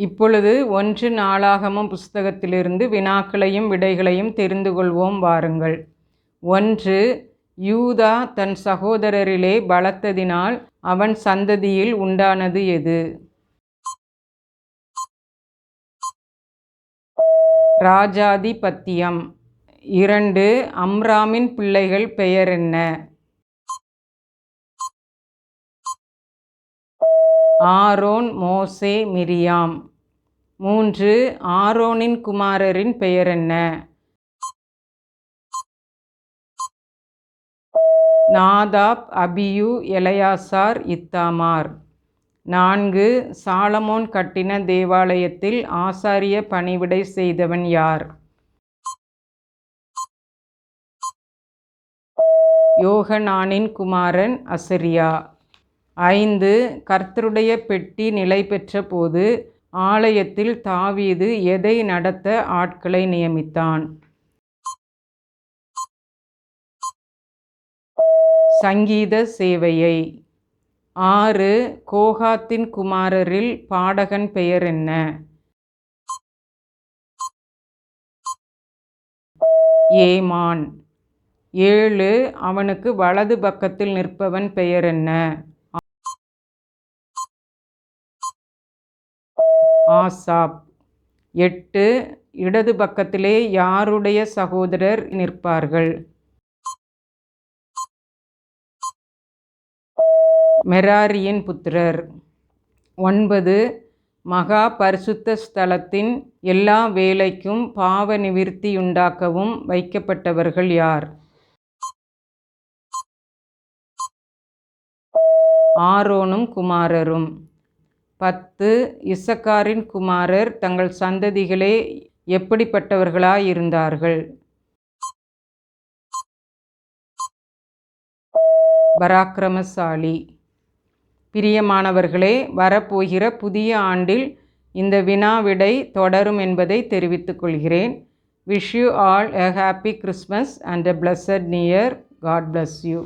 இப்பொழுது ஒன்று நாளாகமம் புஸ்தகத்திலிருந்து வினாக்களையும் விடைகளையும் தெரிந்து கொள்வோம் வாருங்கள். ஒன்று யூதா தன் சகோதரரிலே பலத்ததினால் அவன் சந்ததியில் உண்டானது எது? ராஜாதிபத்தியம். இரண்டு அம்ராமின் பிள்ளைகள் பெயர் என்ன? ஆரோன் மோசே மிரியாம். மூன்று ஆரோனின் குமாரரின் பெயர் என்ன? Nadab Abihu Eleazar Ithamar. நான்கு சாலமோன் கட்டின தேவாலயத்தில் ஆசாரிய பணிவிடை செய்தவன் யார்? யோகனானின் குமாரன் அசரியா. ஐந்து கர்த்தருடைய பெட்டி நிலை பெற்ற போது ஆலயத்தில் தாவீது எதை நடத்த ஆட்களை நியமித்தான்? சங்கீத சேவையை. ஆறு கோகாத்தின் குமாரரில் பாடகன் பெயர் என்ன? ஏமான். ஏழு அவனுக்கு வலது பக்கத்தில் நிற்பவன் பெயர் என்ன? ஆசாப். எட்டு இடது பக்கத்திலே யாருடைய சகோதரர் நிற்பார்கள்? மெராரியின் புத்திரர். ஒன்பது மகா பரிசுத்த ஸ்தலத்தின் எல்லா வேலைக்கும் பாவ நிவிற்த்தியுண்டாக்கவும் வைக்கப்பட்டவர்கள் யார்? ஆரோனும் குமாரரும். பத்து இசக்காரின் குமாரர் தங்கள் சந்ததிகளே எப்படிப்பட்டவர்களாயிருந்தார்கள்? பராக்கிரமசாலி. பிரியமானவர்களே வரப்போகிற புதிய ஆண்டில் இந்த வினா விடை தொடரும் என்பதை தெரிவித்துக் கொள்கிறேன். Wish you all a happy Christmas and a blessed new year God bless you